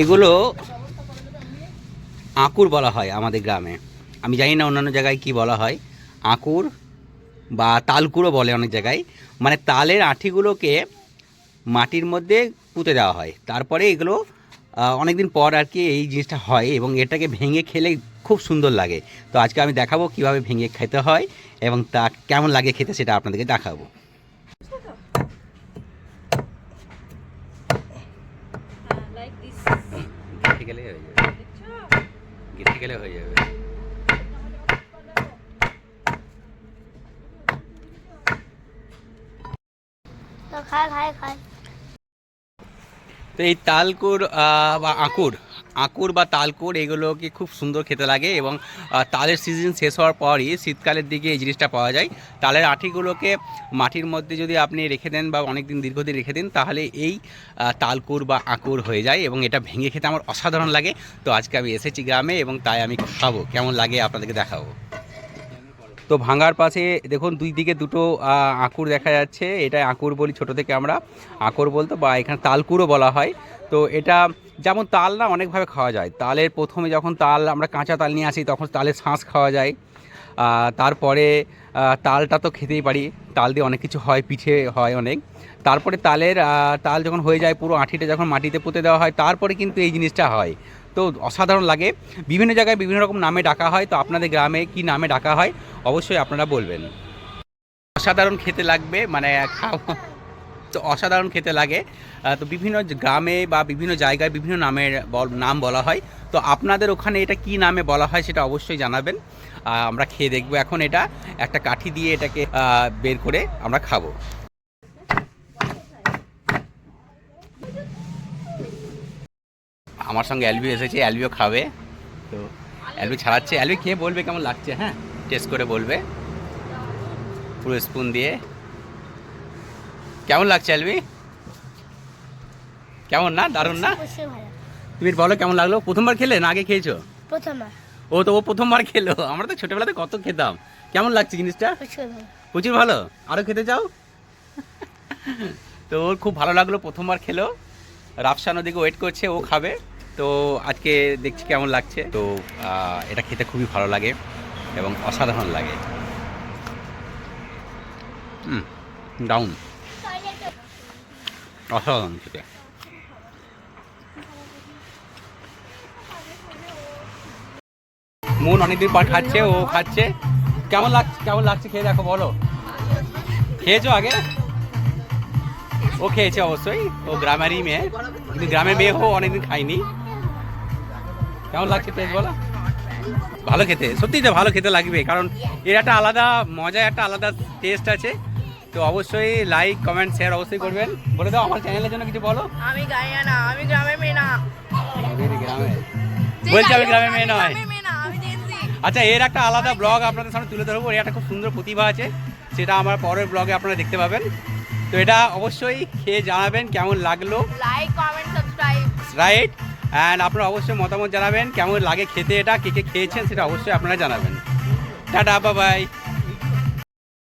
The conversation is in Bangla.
এগুলো আঁকুর বলা হয় আমাদের গ্রামে। আমি জানি না অন্যান্য জায়গায় কি বলা হয়। আঁকুর বা তালকুড়ো বলে অনেক জায়গায়। মানে তালের আঠিগুলোকে মাটির মধ্যে পুঁতে দেওয়া হয়। তারপরে এগুলো অনেক দিন পর আর কি এই জিনিসটা হয় এবং এটাকে ভেঙে খেলে খুব সুন্দর লাগে। তো আজকে আমি দেখাবো কীভাবে ভেঙে খেতে হয় এবং তা কেমন লাগে খেতে সেটা আপনাদেরকে দেখাবো। লাইক দিস গেঁথে গেলে হয়ে যাবে। গেঁথে গেলে হয়ে যাবে তো এই তালকুর আহ, বা আঁকুর আঁকুর বা তালকুর এগুলোকে খুব সুন্দর খেতে লাগে এবং তালের সিজন শেষ হওয়ার পরই শীতকালের দিকে এই জিনিসটা পাওয়া যায়। তালের আঠিগুলোকে মাটির মধ্যে যদি আপনি রেখে দেন বা অনেক দিন দীর্ঘদিন রেখে দেন, তাহলে এই তালকুর বা আঁকুর হয়ে যায় এবং এটা ভেঙে খেতে আমার অসাধারণ লাগে। তো আজকে আমি এসেছি গ্রামে এবং তাই আমি খাব। কেমন লাগে আপনাদেরকে দেখাবো? তো ভাঙার পাশে দেখুন, দুই দিকে দুটো আঁকুর দেখা যাচ্ছে। এটা আঁকুর বলি ছোট থেকে আমরা। আঁকুর বলতো বা এখানে তালকুড়ো বলা হয়। তো এটা যেমন তাল না অনেকভাবে খাওয়া যায়। তালের প্রথমে যখন তাল, আমরা কাঁচা তাল নিয়ে আসি, তখন তালের শাঁস খাওয়া যায়। তারপরে তালটা তো খেতেই পারি। তাল দিয়ে অনেক কিছু হয়, পিঠে হয় অনেক। তারপরে তালের তাল যখন হয়ে যায় পুরো আঁঠিটা যখন মাটিতে পুঁতে দেওয়া হয়, তারপরে কিন্তু এই জিনিসটা হয়। তো অসাধারণ লাগে। বিভিন্ন জায়গায় বিভিন্ন রকম নামে ডাকা হয়। তো আপনাদের গ্রামে কি নামে ডাকা হয়? অবশ্যই আপনারা বলবেন। অসাধারণ খেতে লাগবে মানে খাওয়া অসাধারণ খেতে লাগে। তো বিভিন্ন গ্রামে বা বিভিন্ন জায়গায় বিভিন্ন নামের নাম বলা হয়। তো আপনাদের ওখানে এটা কি নামে বলা হয় সেটা অবশ্যই জানাবেন। আমরা খেয়ে দেখব এখন এটা। একটা কাঠি দিয়ে এটাকে বের করে আমরা খাব। আমার সঙ্গে অ্যালবি এসেছে, অ্যালবিও খাবে। তো অ্যালবি ছাড়াচ্ছে। অ্যালবি খেয়ে বলবে কেমন লাগছে হ্যাঁ? টেস্ট করে বলবে। পুরো স্পুন দিয়ে। কেমন লাগছে অ্যালবি কেমন না? দারুণ না? তুমি বলো কেমন লাগল? প্রথমবার খেলে না আগে খেয়েছো প্রথমবার। ও তো ও প্রথমবার খেলো। আমরা তো ছোটবেলাতে কত খেতাম। কেমন লাগছে জিনিসটা? প্রচুর ভালো। আরও খেতে চাও? তো ওর খুব ভালো লাগল প্রথমবার খেলো। রাফসান ওদিকে ওয়েট করছে ও খাবে। তো আজকে দেখছি কেমন লাগছে। তো এটা খেতে খুবই ভালো লাগে এবং অসাধারণ লাগে। হুম ডাউন অসাধারণ খেতে। মন অনেকদিন পর খাচ্ছে, ও খাচ্ছে। কেমন লাগছে কেমন লাগছে খেয়ে দেখো বলো। খেয়েছো আগে? ও খেয়েছে অবশ্যই, ও গ্রামেরই মেয়ে। কিন্তু গ্রামের মেয়ে হো অনেকদিন খাইনি কেমন লাগছে টেস্ট বলো? ভালো খেতে, সত্যিই তো ভালো খেতে লাগবে, কারণ এর একটা আলাদা মজা একটা আলাদা টেস্ট আছে। তো অবশ্যই লাইক কমেন্ট শেয়ার অবশ্যই করবেন। বলে দাও আমার চ্যানেলের জন্য কিছু বলো। আমি গাইয়া না আমি গ্রামের মেয়ে না। গ্রামে। বলছি আমি গ্রামের মেয়ে নয়। আচ্ছা এর একটা আলাদা ব্লগ আপনাদের সামনে তুলে ধরবো। এর একটা খুব সুন্দর প্রতিভা আছে সেটা আমার পরের ব্লগে আপনারা দেখতে পাবেন। তো এটা অবশ্যই খেয়ে জানাবেন কেমন লাগল। Like comment subscribe right and আপনারা অবশ্যই মতামত জানাবেন কেমন লাগে খেতে এটা কে কে খেয়েছেন সেটা অবশ্যই আপনারা জানাবেন। টাটা বাবাই